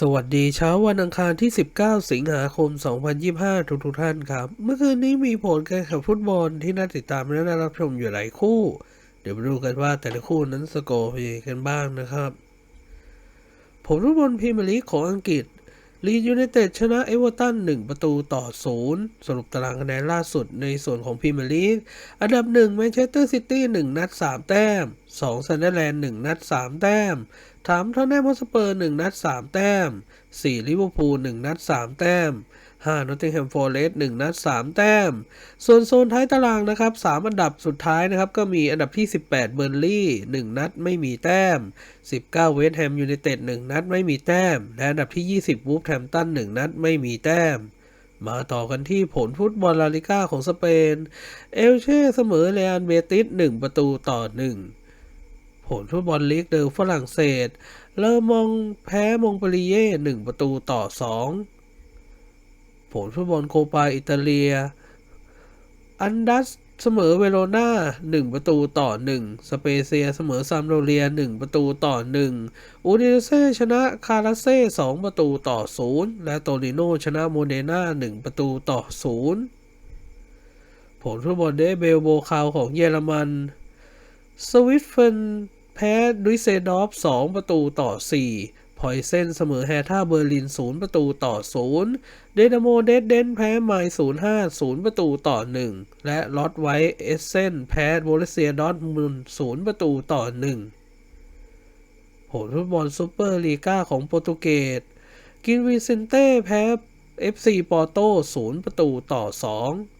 สวัสดีเช้าวันอังคารที่ 19 สิงหาคม 2025 ทุกทุกท่านครับ เมื่อคืนนี้มีผลการแข่งฟุตบอลที่น่าติดตามและน่ารับชมอยู่หลายคู่ เดี๋ยวมาดูกันว่าแต่ละคู่นั้นสกอร์เป็นยังไงกันบ้างนะครับ ผลฟุตบอลพรีเมียร์ลีกของอังกฤษ ลีดยูไนเต็ดชนะเอเวอร์ตัน1 ประตูต่อ 0 สรุปตารางคะแนนล่าสุดในส่วนของพรีเมียร์ลีก อันดับ1แมนเชสเตอร์ซิตี้1นัด 3 แต้ม 2ซันเดอร์แลนด์1นัด 3 แต้มถามทอนแนมฮอสเปอร์1นัด 3 แต้ม 4 ลิเวอร์พูล1นัด 3 แต้ม5นอตติงแฮมฟอร์เรสต์1นัด 3 แต้ม ส่วนโซนท้ายตารางนะครับ 3 อันดับสุดท้ายนะครับ ก็มีอันดับที่ 18 เบอร์ลี่ 1 นัดไม่มีแต้ม 19 เวสต์แฮมยูไนเต็ด 1 นัดไม่มีแต้ม และอันดับที่ 20 วูฟแฮมตัน 1 นัดไม่มีแต้มมาต่อกันที่ผลฟุตบอลลาลิก้าของสเปน เอลเช่เสมอเรอัลเบติส 1 ประตูต่อ 1 ผลฟุตบอลลีกเดอฝรั่งเศส เลอมองแพ้มงปรีเย่ 1 ประตูต่อ 2 ผลฟุตบอลโคปาอิตาเลีย อันดัสเสมอเวโรนา1 ประตูต่อ 1 สเปเซียเสมอซัมโดเรีย 1 ประตูต่อ 1 อูดิเซชนะคาราเซ่2ประตูต่อ 0 และโตริโนชนะโมเดนา1 ประตูต่อ 0 ผลฟุตบอลเดเบลโบคาวของเยอรมัน สวิตเฟนแพ้ดุยเซดอฟ 2 ประตูต่อ 4 พอยเซนเสมอแฮท่าเบอร์ลิน 0 ประตูต่อ 0 เดนาโมเดดเดนแพ้ไมล์05 0 ประตูต่อ 1 และลอตไวเอสเซนแพ้โบลเซียดอทมุน0 ประตูต่อ 1 ผลฟุตบอลซูเปอร์ลีกาของโปรตุเกส กินวิเซนเต้แพ้ FC ปอร์โต 0 ประตูต่อ 2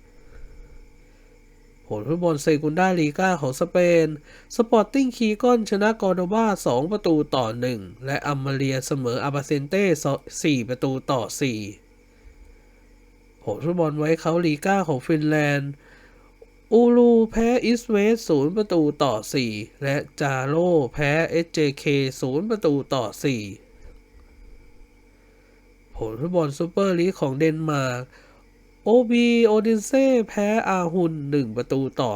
ผลฟุตบอลเซกุนดาลีกาของสเปน สปอร์ติ้งคีกอนชนะกอร์โดบา 2 ประตูต่อ 1 และอัมมาเรียเสมออาบาเซนเต้ 4 ประตูต่อ 4 ผลฟุตบอลไว้เขาลีกาของฟินแลนด์อูรูแพ้อิสเวส0ประตูต่อ 4 และจาโร่แพ้ SJK 0 ประตูต่อ 4 ผลฟุตบอลซูเปอร์ลีกของเดนมาร์ก โอบีโอดินเซ่แพ้อาฮุน1ประตูต่อ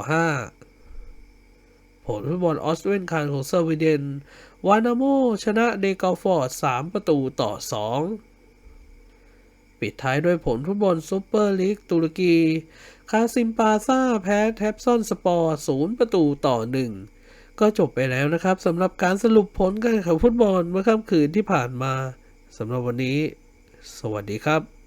5ผลฟุตบอลออสเวนคานของสวีเดน วานาโม ชนะเดกาฟอร์ด3ประตูต่อ2ปิดท้ายด้วยผลฟุตบอลซูเปอร์ลีกตุรกี คาซิมปาซาแพ้แทปซอนสปอร์0ประตูต่อ1ก็จบไปแล้วนะครับสำหรับการสรุปผลการแข่งขันฟุตบอลเมื่อค่ำคืนที่ผ่านมาสำหรับวันนี้ สวัสดีครับ